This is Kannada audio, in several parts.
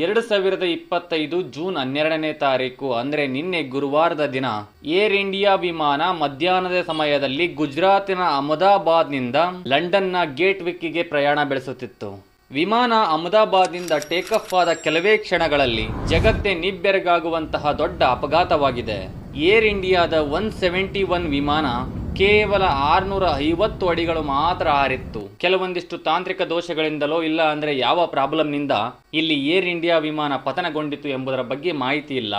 ಎರಡು ಸಾವಿರದ ಇಪ್ಪತ್ತೈದು ಜೂನ್ ಹನ್ನೆರಡನೇ ತಾರೀಕು, ಅಂದರೆ ನಿನ್ನೆ ಗುರುವಾರದ ದಿನ, ಏರ್ ಇಂಡಿಯಾ ವಿಮಾನ ಮಧ್ಯಾಹ್ನದ ಸಮಯದಲ್ಲಿ ಗುಜರಾತಿನ ಅಹಮದಾಬಾದ್ನಿಂದ ಲಂಡನ್ನ ಗೇಟ್ ವಿಕ್ಕಿಗೆ ಪ್ರಯಾಣ ಬೆಳೆಸುತ್ತಿತ್ತು. ವಿಮಾನ ಅಹಮದಾಬಾದ್ನಿಂದ ಟೇಕ್ ಆಫ್ ಆದ ಕೆಲವೇ ಕ್ಷಣಗಳಲ್ಲಿ ಜಗತ್ತೇ ನಿಬ್ಬೆರಗಾಗುವಂತಹ ದೊಡ್ಡ ಅಪಘಾತವಾಗಿದೆ. ಏರ್ ಇಂಡಿಯಾದ ಒನ್ ಸೆವೆಂಟಿ ಒನ್ ವಿಮಾನ ಕೇವಲ ಆರ್ನೂರ ಐವತ್ತು ಅಡಿಗಳು ಮಾತ್ರ ಹಾರಿತ್ತು ಕೆಲವೊಂದಿಷ್ಟು ತಾಂತ್ರಿಕ ದೋಷಗಳಿಂದಲೋ ಇಲ್ಲ ಅಂದ್ರೆ ಯಾವ ಪ್ರಾಬ್ಲಮ್ನಿಂದ ಇಲ್ಲಿ ಏರ್ ಇಂಡಿಯಾ ವಿಮಾನ ಪತನಗೊಂಡಿತು ಎಂಬುದರ ಬಗ್ಗೆ ಮಾಹಿತಿ ಇಲ್ಲ.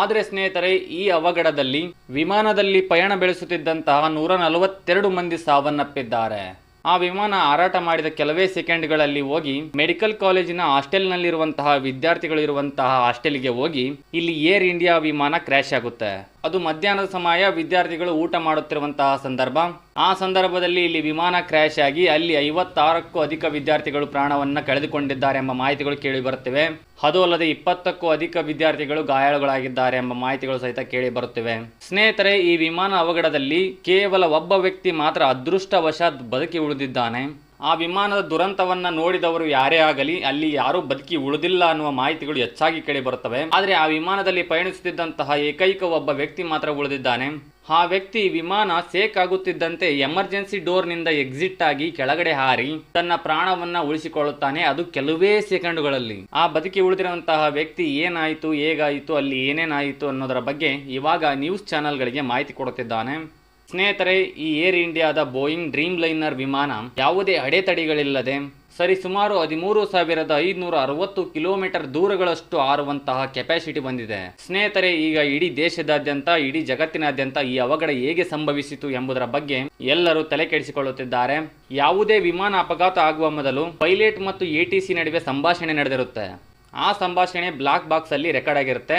ಆದರೆ ಸ್ನೇಹಿತರೆ, ಈ ಅವಘಡದಲ್ಲಿ ವಿಮಾನದಲ್ಲಿ ಪಯಣ ಬೆಳೆಸುತ್ತಿದ್ದಂತಹ ನೂರ ನಲವತ್ತೆರಡು ಮಂದಿ ಸಾವನ್ನಪ್ಪಿದ್ದಾರೆ. ಆ ವಿಮಾನ ಹಾರಾಟ ಮಾಡಿದ ಕೆಲವೇ ಸೆಕೆಂಡ್ಗಳಲ್ಲಿ ಹೋಗಿ ಮೆಡಿಕಲ್ ಕಾಲೇಜಿನ ಹಾಸ್ಟೆಲ್ನಲ್ಲಿರುವಂತಹ ವಿದ್ಯಾರ್ಥಿಗಳಿರುವಂತಹ ಹಾಸ್ಟೆಲ್ಗೆ ಹೋಗಿ ಇಲ್ಲಿ ಏರ್ ಇಂಡಿಯಾ ವಿಮಾನ ಕ್ರ್ಯಾಶ್ ಆಗುತ್ತೆ. ಅದು ಮಧ್ಯಾಹ್ನದ ಸಮಯ ವಿದ್ಯಾರ್ಥಿಗಳು ಊಟ ಮಾಡುತ್ತಿರುವಂತಹ ಸಂದರ್ಭ. ಆ ಸಂದರ್ಭದಲ್ಲಿ ಇಲ್ಲಿ ವಿಮಾನ ಕ್ರ್ಯಾಶ್ ಆಗಿ ಅಲ್ಲಿ ಐವತ್ತಾರಕ್ಕೂ ಅಧಿಕ ವಿದ್ಯಾರ್ಥಿಗಳು ಪ್ರಾಣವನ್ನ ಕಳೆದುಕೊಂಡಿದ್ದಾರೆ ಎಂಬ ಮಾಹಿತಿಗಳು ಕೇಳಿ ಬರುತ್ತಿವೆ. ಅದು ಅಲ್ಲದೆ ಇಪ್ಪತ್ತಕ್ಕೂ ಅಧಿಕ ವಿದ್ಯಾರ್ಥಿಗಳು ಗಾಯಾಳುಗಳಾಗಿದ್ದಾರೆ ಎಂಬ ಮಾಹಿತಿಗಳು ಸಹಿತ ಕೇಳಿ ಬರುತ್ತಿವೆ. ಸ್ನೇಹಿತರೆ, ಈ ವಿಮಾನ ಅವಘಡದಲ್ಲಿ ಕೇವಲ ಒಬ್ಬ ವ್ಯಕ್ತಿ ಮಾತ್ರ ಅದೃಷ್ಟವಶಾತ್ ಬದುಕಿ ಉಳಿದಿದ್ದಾನೆ. ಆ ವಿಮಾನದ ದುರಂತವನ್ನು ನೋಡಿದವರು ಯಾರೇ ಆಗಲಿ, ಅಲ್ಲಿ ಯಾರೂ ಬದುಕಿ ಉಳಿದಿಲ್ಲ ಅನ್ನುವ ಮಾಹಿತಿಗಳು ಹೆಚ್ಚಾಗಿ ಕೇಳಿ ಬರುತ್ತವೆ. ಆದರೆ ಆ ವಿಮಾನದಲ್ಲಿ ಪಯಣಿಸುತ್ತಿದ್ದಂತಹ ಏಕೈಕ ಒಬ್ಬ ವ್ಯಕ್ತಿ ಮಾತ್ರ ಉಳಿದಿದ್ದಾನೆ. ಆ ವ್ಯಕ್ತಿ ವಿಮಾನ ಸೇಕ್ ಆಗುತ್ತಿದ್ದಂತೆ ಎಮರ್ಜೆನ್ಸಿ ಡೋರ್ನಿಂದ ಎಕ್ಸಿಟ್ ಆಗಿ ಕೆಳಗಡೆ ಹಾರಿ ತನ್ನ ಪ್ರಾಣವನ್ನ ಉಳಿಸಿಕೊಳ್ಳುತ್ತಾನೆ ಅದು ಕೆಲವೇ ಸೆಕೆಂಡುಗಳಲ್ಲಿ. ಆ ಬದುಕಿ ಉಳಿದಿರುವಂತಹ ವ್ಯಕ್ತಿ ಏನಾಯಿತು, ಹೇಗಾಯಿತು, ಅಲ್ಲಿ ಏನೇನಾಯಿತು ಅನ್ನೋದರ ಬಗ್ಗೆ ಇವಾಗ ನ್ಯೂಸ್ ಚಾನೆಲ್ಗಳಿಗೆ ಮಾಹಿತಿ ಕೊಡುತ್ತಿದ್ದಾನೆ. ಸ್ನೇಹಿತರೆ, ಈ ಏರ್ ಇಂಡಿಯಾದ ಬೋಯಿಂಗ್ ಡ್ರೀಮ್ ಲೈನರ್ ವಿಮಾನ ಯಾವುದೇ ಅಡೆತಡೆಗಳಿಲ್ಲದೆ ಸರಿ ಸುಮಾರು ಹದಿಮೂರು ಸಾವಿರದ ಐದುನೂರ ಅರವತ್ತು ಕಿಲೋಮೀಟರ್ ದೂರಗಳಷ್ಟು ಹಾರುವಂತಹ ಕೆಪಾಸಿಟಿ ಬಂದಿದೆ. ಸ್ನೇಹಿತರೆ, ಈಗ ಇಡೀ ದೇಶದಾದ್ಯಂತ, ಇಡೀ ಜಗತ್ತಿನಾದ್ಯಂತ ಈ ಅವಘಡ ಹೇಗೆ ಸಂಭವಿಸಿತು ಎಂಬುದರ ಬಗ್ಗೆ ಎಲ್ಲರೂ ತಲೆ ಕೆಡಿಸಿಕೊಳ್ಳುತ್ತಿದ್ದಾರೆ ಯಾವುದೇ ವಿಮಾನ ಅಪಘಾತ ಆಗುವ ಮೊದಲು ಪೈಲಟ್ ಮತ್ತು ಎಟಿಸಿ ನಡುವೆ ಸಂಭಾಷಣೆ ನಡೆದಿರುತ್ತೆ. ಆ ಸಂಭಾಷಣೆ ಬ್ಲಾಕ್ ಬಾಕ್ಸ್ ಅಲ್ಲಿ ರೆಕಾರ್ಡ್ ಆಗಿರುತ್ತೆ.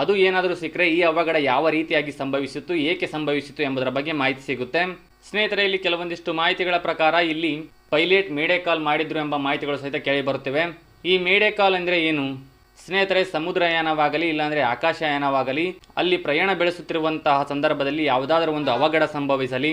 ಅದು ಏನಾದರೂ ಸಿಕ್ಕರೆ ಈ ಅವಘಡ ಯಾವ ರೀತಿಯಾಗಿ ಸಂಭವಿಸಿತು ಏಕೆ ಸಂಭವಿಸಿತು ಎಂಬುದರ ಬಗ್ಗೆ ಮಾಹಿತಿ ಸಿಗುತ್ತೆ. ಸ್ನೇಹಿತರೆ, ಇಲ್ಲಿ ಕೆಲವೊಂದಿಷ್ಟು ಮಾಹಿತಿಗಳ ಪ್ರಕಾರ ಇಲ್ಲಿ ಪೈಲೇಟ್ ಮೇಡೆ ಕಾಲ್ ಮಾಡಿದ್ರು ಎಂಬ ಮಾಹಿತಿಗಳು ಸಹಿತ ಕೇಳಿ ಬರುತ್ತಿವೆ ಈ ಮೇಡೆ ಕಾಲ್ ಅಂದರೆ ಏನು? ಸ್ನೇಹಿತರೆ ಸಮುದ್ರಯಾನವಾಗಲಿ ಇಲ್ಲಾಂದರೆ ಆಕಾಶಯಾನವಾಗಲಿ ಅಲ್ಲಿ ಪ್ರಯಾಣ ಬೆಳೆಸುತ್ತಿರುವಂತಹ ಸಂದರ್ಭದಲ್ಲಿ ಯಾವುದಾದ್ರೂ ಒಂದು ಅವಘಡ ಸಂಭವಿಸಲಿ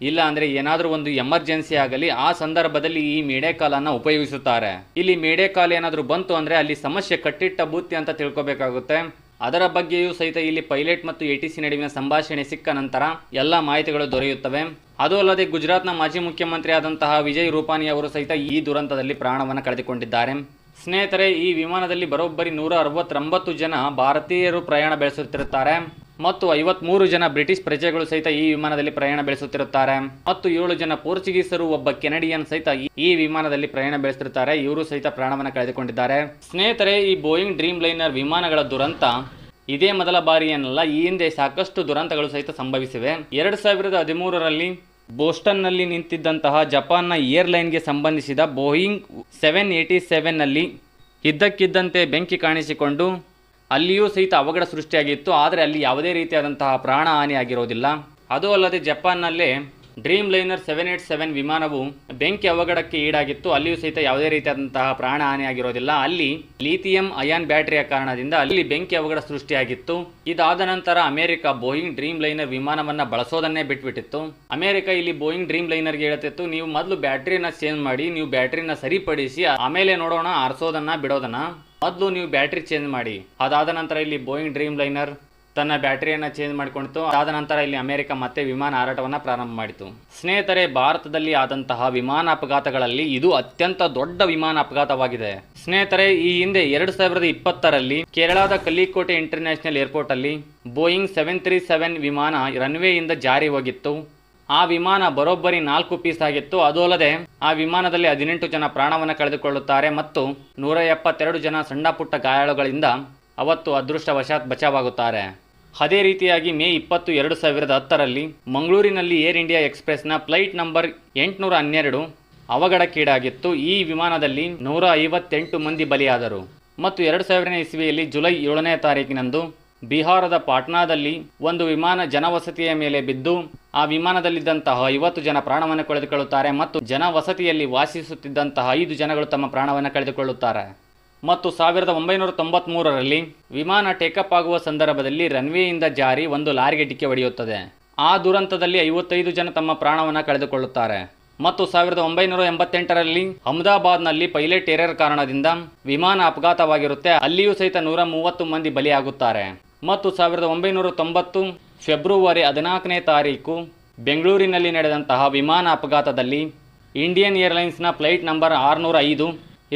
ಇಲ್ಲ ಅಂದರೆ ಏನಾದರೂ ಒಂದು ಎಮರ್ಜೆನ್ಸಿ ಆಗಲಿ, ಆ ಸಂದರ್ಭದಲ್ಲಿ ಈ ಮೇಡೆಕಾಲನ್ನು ಉಪಯೋಗಿಸುತ್ತಾರೆ. ಇಲ್ಲಿ ಮೇಡೆ ಕಾಲ್ ಏನಾದರೂ ಬಂತು ಅಂದರೆ ಅಲ್ಲಿ ಸಮಸ್ಯೆ ಕಟ್ಟಿಟ್ಟ ಬೂತಿ ಅಂತ ತಿಳ್ಕೊಬೇಕಾಗುತ್ತೆ. ಅದರ ಬಗ್ಗೆಯೂ ಸಹಿತ ಇಲ್ಲಿ ಪೈಲಟ್ ಮತ್ತು ಎ ಟಿ ಸಿ ನಡುವಿನ ಸಂಭಾಷಣೆ ಸಿಕ್ಕ ನಂತರ ಎಲ್ಲ ಮಾಹಿತಿಗಳು ದೊರೆಯುತ್ತವೆ. ಅದು ಅಲ್ಲದೆ ಗುಜರಾತ್ನ ಮಾಜಿ ಮುಖ್ಯಮಂತ್ರಿ ಆದಂತಹ ವಿಜಯ್ ರೂಪಾನಿ ಅವರು ಸಹಿತ ಈ ದುರಂತದಲ್ಲಿ ಪ್ರಾಣವನ್ನು ಕಳೆದುಕೊಂಡಿದ್ದಾರೆ. ಸ್ನೇಹಿತರೆ, ಈ ವಿಮಾನದಲ್ಲಿ ಬರೋಬ್ಬರಿ ನೂರ ಅರವತ್ತೊಂಬತ್ತು ಜನ ಭಾರತೀಯರು ಪ್ರಯಾಣ ಬೆಳೆಸುತ್ತಿರುತ್ತಾರೆ. ಮತ್ತು ಐವತ್ಮೂರು ಜನ ಬ್ರಿಟಿಷ್ ಪ್ರಜೆಗಳು ಸಹಿತ ಈ ವಿಮಾನದಲ್ಲಿ ಪ್ರಯಾಣ ಬೆಳೆಸುತ್ತಿರುತ್ತಾರೆ. ಮತ್ತು ಏಳು ಜನ ಪೋರ್ಚುಗೀಸರು ಒಬ್ಬ ಕೆನಡಿಯನ್ ಸಹಿತ ಈ- ವಿಮಾನದಲ್ಲಿ ಪ್ರಯಾಣ ಬೆಳೆಸುತ್ತಿರುತ್ತಾರೆ. ಇವರು ಸಹಿತ ಪ್ರಾಣವನ್ನು ಕಳೆದುಕೊಂಡಿದ್ದಾರೆ. ಸ್ನೇಹಿತರೆ, ಈ ಬೋಯಿಂಗ್ ಡ್ರೀಮ್ ಲೈನರ್ ವಿಮಾನಗಳ ದುರಂತ ಇದೇ ಮೊದಲ ಬಾರಿ ಏನಲ್ಲ ಈ ಹಿಂದೆ ಸಾಕಷ್ಟು ದುರಂತಗಳು ಸಹಿತ ಸಂಭವಿಸಿವೆ. ಎರಡು ಸಾವಿರದ ಹದಿಮೂರರಲ್ಲಿ ಬೋಸ್ಟನ್ನಲ್ಲಿ ನಿಂತಿದ್ದಂತಹ ಜಪಾನ್ನ ಏರ್ಲೈನ್ಗೆ ಸಂಬಂಧಿಸಿದ ಬೋಯಿಂಗ್ ಸೆವೆನ್ ಏಯ್ಟಿ ಸೆವೆನ್ನಲ್ಲಿ ಇದ್ದಕ್ಕಿದ್ದಂತೆ ಬೆಂಕಿ ಕಾಣಿಸಿಕೊಂಡು ಅಲ್ಲಿಯೂ ಸಹಿತ ಅವಘಡ ಸೃಷ್ಟಿಯಾಗಿತ್ತು, ಆದರೆ ಅಲ್ಲಿ ಯಾವುದೇ ರೀತಿಯಾದಂತಹ ಪ್ರಾಣ ಹಾನಿ ಆಗಿರೋದಿಲ್ಲ. ಅದು ಅಲ್ಲದೆ ಜಪಾನ್ನಲ್ಲೇ Dreamliner seven eight seven ವಿಮಾನವು ಬೆಂಕಿ ಅವಘಡಕ್ಕೆ ಈಡಾಗಿತ್ತು. ಅಲ್ಲಿಯೂ ಸಹಿತ ಯಾವುದೇ ರೀತಿಯಾದಂತಹ ಪ್ರಾಣ ಹಾನಿ ಆಗಿರೋದಿಲ್ಲ. ಅಲ್ಲಿ ಲಿಥಿಯಂ ಅಯಾನ್ ಬ್ಯಾಟರಿಯ ಕಾರಣದಿಂದ ಅಲ್ಲಿ ಬೆಂಕಿ ಅವಘಡ ಸೃಷ್ಟಿಯಾಗಿತ್ತು. ಇದಾದ ನಂತರ ಅಮೆರಿಕ ಬೋಯಿಂಗ್ ಡ್ರೀಮ್ ಲೈನರ್ ವಿಮಾನವನ್ನು ಬಳಸೋದನ್ನೇ ಬಿಟ್ಬಿಟ್ಟಿತ್ತು. ಅಮೆರಿಕ ಇಲ್ಲಿ ಬೋಯಿಂಗ್ ಡ್ರೀಮ್ ಲೈನರ್ಗೆ ಹೇಳ್ತಿತ್ತು, ನೀವು ಮೊದಲು ಬ್ಯಾಟ್ರಿನ ಚೇಂಜ್ ಮಾಡಿ, ನೀವು ಬ್ಯಾಟ್ರಿನ ಸರಿಪಡಿಸಿ, ಆಮೇಲೆ ನೋಡೋಣ, ಆರಿಸೋದನ್ನ, ಬಿಡೋದನ್ನ. ಮೊದಲು ನೀವು ಬ್ಯಾಟ್ರಿ ಚೇಂಜ್ ಮಾಡಿ. ಅದಾದ ನಂತರ ಇಲ್ಲಿ ಬೋಯಿಂಗ್ ಡ್ರೀಮ್ ಲೈನರ್ ತನ್ನ ಬ್ಯಾಟರಿಯನ್ನು ಚೇಂಜ್ ಮಾಡಿಕೊಂಡಿತು ಅದಾದ ನಂತರ ಇಲ್ಲಿ ಅಮೆರಿಕ ಮತ್ತೆ ವಿಮಾನ ಹಾರಾಟವನ್ನು ಪ್ರಾರಂಭ ಮಾಡಿತು. ಸ್ನೇಹಿತರೆ, ಭಾರತದಲ್ಲಿ ಆದಂತಹ ವಿಮಾನ ಅಪಘಾತಗಳಲ್ಲಿ ಇದು ಅತ್ಯಂತ ದೊಡ್ಡ ವಿಮಾನ ಅಪಘಾತವಾಗಿದೆ. ಸ್ನೇಹಿತರೆ, ಈ ಹಿಂದೆ ಎರಡು ಸಾವಿರದ ಇಪ್ಪತ್ತರಲ್ಲಿ ಕೇರಳದ ಕಲ್ಲಿಕೋಟೆ ಇಂಟರ್ನ್ಯಾಷನಲ್ ಏರ್ಪೋರ್ಟ್ ಅಲ್ಲಿ ಬೋಯಿಂಗ್ ಸೆವೆನ್ ತ್ರೀ ಸೆವೆನ್ ವಿಮಾನ ರನ್ವೇಯಿಂದ ಜಾರಿ ಹೋಗಿತ್ತು. ಆ ವಿಮಾನ ಬರೋಬ್ಬರಿ ನಾಲ್ಕು ಪೀಸ್ ಆಗಿತ್ತು. ಅದು ಅಲ್ಲದೆ ಆ ವಿಮಾನದಲ್ಲಿ ಹದಿನೆಂಟು ಜನ ಪ್ರಾಣವನ್ನು ಕಳೆದುಕೊಳ್ಳುತ್ತಾರೆ ಮತ್ತು ನೂರ ಎಪ್ಪತ್ತೆರಡು ಜನ ಸಣ್ಣ ಪುಟ್ಟ ಗಾಯಾಳುಗಳಿಂದ ಅವತ್ತು ಅದೃಷ್ಟವಶಾತ್ ಬಚಾವಾಗುತ್ತಾರೆ. ಅದೇ ರೀತಿಯಾಗಿ ಮೇ ಇಪ್ಪತ್ತು ಎರಡು ಸಾವಿರದ ಹತ್ತರಲ್ಲಿ ಮಂಗಳೂರಿನಲ್ಲಿ ಏರ್ ಇಂಡಿಯಾ ಎಕ್ಸ್ಪ್ರೆಸ್ನ ಫ್ಲೈಟ್ ನಂಬರ್ ಎಂಟುನೂರ ಹನ್ನೆರಡು ಅವಘಡಕ್ಕೀಡಾಗಿತ್ತು. ಈ ವಿಮಾನದಲ್ಲಿ ನೂರ ಐವತ್ತೆಂಟು ಮಂದಿ ಬಲಿಯಾದರು. ಮತ್ತು ಎರಡು ಸಾವಿರನೇ ಇಸ್ವಿಯಲ್ಲಿ ಜುಲೈ ಏಳನೇ ತಾರೀಕಿನಂದು ಬಿಹಾರದ ಪಾಟ್ನಾದಲ್ಲಿ ಒಂದು ವಿಮಾನ ಜನವಸತಿಯ ಮೇಲೆ ಬಿದ್ದು, ಆ ವಿಮಾನದಲ್ಲಿದ್ದಂತಹ ಐವತ್ತು ಜನ ಪ್ರಾಣವನ್ನು ಕಳೆದುಕೊಳ್ಳುತ್ತಾರೆ ಮತ್ತು ಜನವಸತಿಯಲ್ಲಿ ವಾಸಿಸುತ್ತಿದ್ದಂತಹ ಐದು ಜನಗಳು ತಮ್ಮ ಪ್ರಾಣವನ್ನು ಕಳೆದುಕೊಳ್ಳುತ್ತಾರೆ. ಮತ್ತು ಸಾವಿರದ ಒಂಬೈನೂರ ತೊಂಬತ್ಮೂರರಲ್ಲಿ ವಿಮಾನ ಟೇಕಪ್ ಆಗುವ ಸಂದರ್ಭದಲ್ಲಿ ರನ್ವೇಯಿಂದ ಜಾರಿ ಒಂದು ಲಾರಿಗೆ ಡಿಕ್ಕಿ ಹೊಡೆಯುತ್ತದೆ. ಆ ದುರಂತದಲ್ಲಿ ಐವತ್ತೈದು ಜನ ತಮ್ಮ ಪ್ರಾಣವನ್ನು ಕಳೆದುಕೊಳ್ಳುತ್ತಾರೆ. ಮತ್ತು ಸಾವಿರದ ಒಂಬೈನೂರ ಎಂಬತ್ತೆಂಟರಲ್ಲಿ ಅಹಮದಾಬಾದ್ನಲ್ಲಿ ಪೈಲಟ್ ಏರರ್ ಕಾರಣದಿಂದ ವಿಮಾನ ಅಪಘಾತವಾಗಿರುತ್ತೆ. ಅಲ್ಲಿಯೂ ಸಹಿತ ನೂರ ಮೂವತ್ತು ಮಂದಿ ಬಲಿಯಾಗುತ್ತಾರೆ. ಮತ್ತು ಸಾವಿರದ ಒಂಬೈನೂರ ತೊಂಬತ್ತು ಫೆಬ್ರವರಿ ಹದಿನಾಲ್ಕನೇ ತಾರೀಕು ಬೆಂಗಳೂರಿನಲ್ಲಿ ನಡೆದಂತಹ ವಿಮಾನ ಅಪಘಾತದಲ್ಲಿ ಇಂಡಿಯನ್ ಏರ್ಲೈನ್ಸ್ನ ಫ್ಲೈಟ್ ನಂಬರ್ ಆರುನೂರ ಐದು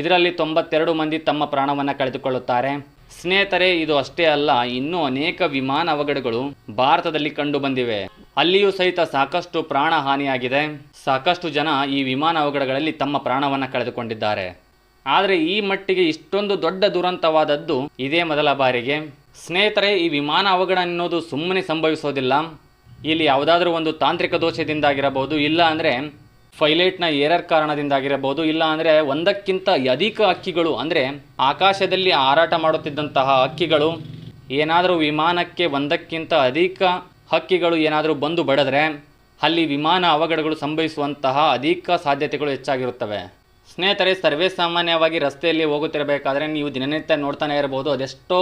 ಇದರಲ್ಲಿ ತೊಂಬತ್ತೆರಡು ಮಂದಿ ತಮ್ಮ ಪ್ರಾಣವನ್ನು ಕಳೆದುಕೊಳ್ಳುತ್ತಾರೆ. ಸ್ನೇಹಿತರೆ, ಇದು ಅಷ್ಟೇ ಅಲ್ಲ, ಇನ್ನೂ ಅನೇಕ ವಿಮಾನ ಅವಘಡಗಳು ಭಾರತದಲ್ಲಿ ಕಂಡು ಬಂದಿವೆ ಅಲ್ಲಿಯೂ ಸಹಿತ ಸಾಕಷ್ಟು ಪ್ರಾಣ ಹಾನಿಯಾಗಿದೆ ಸಾಕಷ್ಟು ಜನ ಈ ವಿಮಾನ ಅವಘಡಗಳಲ್ಲಿ ತಮ್ಮ ಪ್ರಾಣವನ್ನು ಕಳೆದುಕೊಂಡಿದ್ದಾರೆ. ಆದರೆ ಈ ಮಟ್ಟಿಗೆ ಇಷ್ಟೊಂದು ದೊಡ್ಡ ದುರಂತವಾದದ್ದು ಇದೇ ಮೊದಲ ಬಾರಿಗೆ. ಸ್ನೇಹಿತರೆ, ಈ ವಿಮಾನ ಅವಘಡ ಅನ್ನೋದು ಸುಮ್ಮನೆ ಸಂಭವಿಸೋದಿಲ್ಲ. ಇಲ್ಲಿ ಯಾವುದಾದ್ರೂ ಒಂದು ತಾಂತ್ರಿಕ ದೋಷದಿಂದಾಗಿರಬಹುದು, ಇಲ್ಲ ಅಂದರೆ ಫೈಲೈಟ್ನ ಏರರ್ ಕಾರಣದಿಂದಾಗಿರಬಹುದು, ಇಲ್ಲ ಅಂದರೆ ಒಂದಕ್ಕಿಂತ ಅಧಿಕ ಹಕ್ಕಿಗಳು, ಅಂದರೆ ಆಕಾಶದಲ್ಲಿ ಹಾರಾಟ ಮಾಡುತ್ತಿದ್ದಂತಹ ಹಕ್ಕಿಗಳು. ಏನಾದರೂ ವಿಮಾನಕ್ಕೆ ಒಂದಕ್ಕಿಂತ ಅಧಿಕ ಹಕ್ಕಿಗಳು ಏನಾದರೂ ಬಂದು ಬಡಿದ್ರೆ, ಅಲ್ಲಿ ವಿಮಾನ ಅವಘಡಗಳು ಸಂಭವಿಸುವಂತಹ ಅಧಿಕ ಸಾಧ್ಯತೆಗಳು ಹೆಚ್ಚಾಗಿರುತ್ತವೆ. ಸ್ನೇಹಿತರೆ, ಸರ್ವೇ ಸಾಮಾನ್ಯವಾಗಿ ರಸ್ತೆಯಲ್ಲಿ ಹೋಗುತ್ತಿರಬೇಕಾದ್ರೆ ನೀವು ದಿನನಿತ್ಯ ನೋಡ್ತಾನೆ ಇರಬಹುದು. ಅದೆಷ್ಟೋ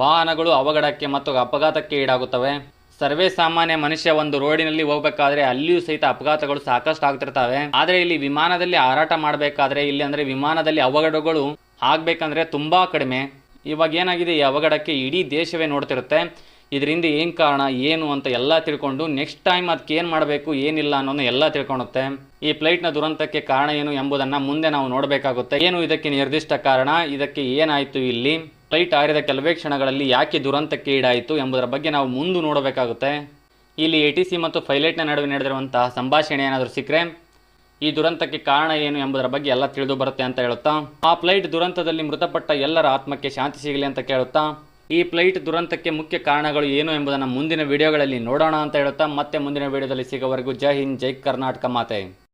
ವಾಹನಗಳು ಅವಘಡಕ್ಕೆ ಮತ್ತು ಅಪಘಾತಕ್ಕೆ ಈಡಾಗುತ್ತವೆ. ಸರ್ವೇ ಸಾಮಾನ್ಯ ಮನುಷ್ಯ ಒಂದು ರೋಡಿನಲ್ಲಿ ಹೋಗ್ಬೇಕಾದ್ರೆ ಅಲ್ಲಿಯೂ ಸಹಿತ ಅಪಘಾತಗಳು ಸಾಕಷ್ಟು ಆಗ್ತಿರ್ತವೆ ಆದರೆ ಇಲ್ಲಿ ವಿಮಾನದಲ್ಲಿ ಹಾರಾಟ ಮಾಡಬೇಕಾದ್ರೆ ಇಲ್ಲಿ ಅಂದರೆ ವಿಮಾನದಲ್ಲಿ ಅವಘಡಗಳು ಆಗಬೇಕಂದ್ರೆ ತುಂಬ ಕಡಿಮೆ. ಇವಾಗ ಏನಾಗಿದೆ? ಈ ಅವಘಡಕ್ಕೆ ಇಡೀ ದೇಶವೇ ನೋಡ್ತಿರುತ್ತೆ. ಇದರಿಂದ ಏನು ಕಾರಣ, ಏನು ಅಂತ ಎಲ್ಲ ತಿಳ್ಕೊಂಡು ನೆಕ್ಸ್ಟ್ ಟೈಮ್ ಅದಕ್ಕೆ ಏನು ಮಾಡಬೇಕು, ಏನಿಲ್ಲ ಅನ್ನೋದು ಎಲ್ಲ ತಿಳ್ಕೊಳುತ್ತೆ ಈ ಫ್ಲೈಟ್ನ ದುರಂತಕ್ಕೆ ಕಾರಣ ಏನು ಎಂಬುದನ್ನು ಮುಂದೆ ನಾವು ನೋಡಬೇಕಾಗುತ್ತೆ. ಏನು ಇದಕ್ಕೆ ನಿರ್ದಿಷ್ಟ ಕಾರಣ? ಇದಕ್ಕೆ ಏನಾಯಿತು ಇಲ್ಲಿ? ಫ್ಲೈಟ್ ಆರಿದ ಕೆಲವೇ ಕ್ಷಣಗಳಲ್ಲಿ ಯಾಕೆ ದುರಂತಕ್ಕೆ ಈಡಾಯಿತು ಎಂಬುದರ ಬಗ್ಗೆ ನಾವು ಮುಂದೆ ನೋಡಬೇಕಾಗುತ್ತೆ. ಇಲ್ಲಿ ಎ ಟಿ ಸಿ ಮತ್ತು ಪೈಲಟ್ನ ನಡುವೆ ನಡೆದಿರುವಂತಹ ಸಂಭಾಷಣೆ ಏನಾದರೂ ಸಿಕ್ಕರೆ ಈ ದುರಂತಕ್ಕೆ ಕಾರಣ ಏನು ಎಂಬುದರ ಬಗ್ಗೆ ಎಲ್ಲ ತಿಳಿದು ಬರುತ್ತೆ ಅಂತ ಹೇಳುತ್ತಾ? ಆ ಫ್ಲೈಟ್ ದುರಂತದಲ್ಲಿ ಮೃತಪಟ್ಟ ಎಲ್ಲರ ಆತ್ಮಕ್ಕೆ ಶಾಂತಿ ಸಿಗಲಿ ಅಂತ ಕೇಳುತ್ತಾ? ಈ ಫ್ಲೈಟ್ ದುರಂತಕ್ಕೆ ಮುಖ್ಯ ಕಾರಣಗಳು ಏನು ಎಂಬುದನ್ನು ಮುಂದಿನ ವಿಡಿಯೋಗಳಲ್ಲಿ ನೋಡೋಣ ಅಂತ ಹೇಳುತ್ತಾ? ಮತ್ತೆ ಮುಂದಿನ ವಿಡಿಯೋದಲ್ಲಿ ಸಿಗೋವರೆಗೂ ಜೈ ಹಿಂದ್, ಜೈ ಕರ್ನಾಟಕ ಮಾತೆ.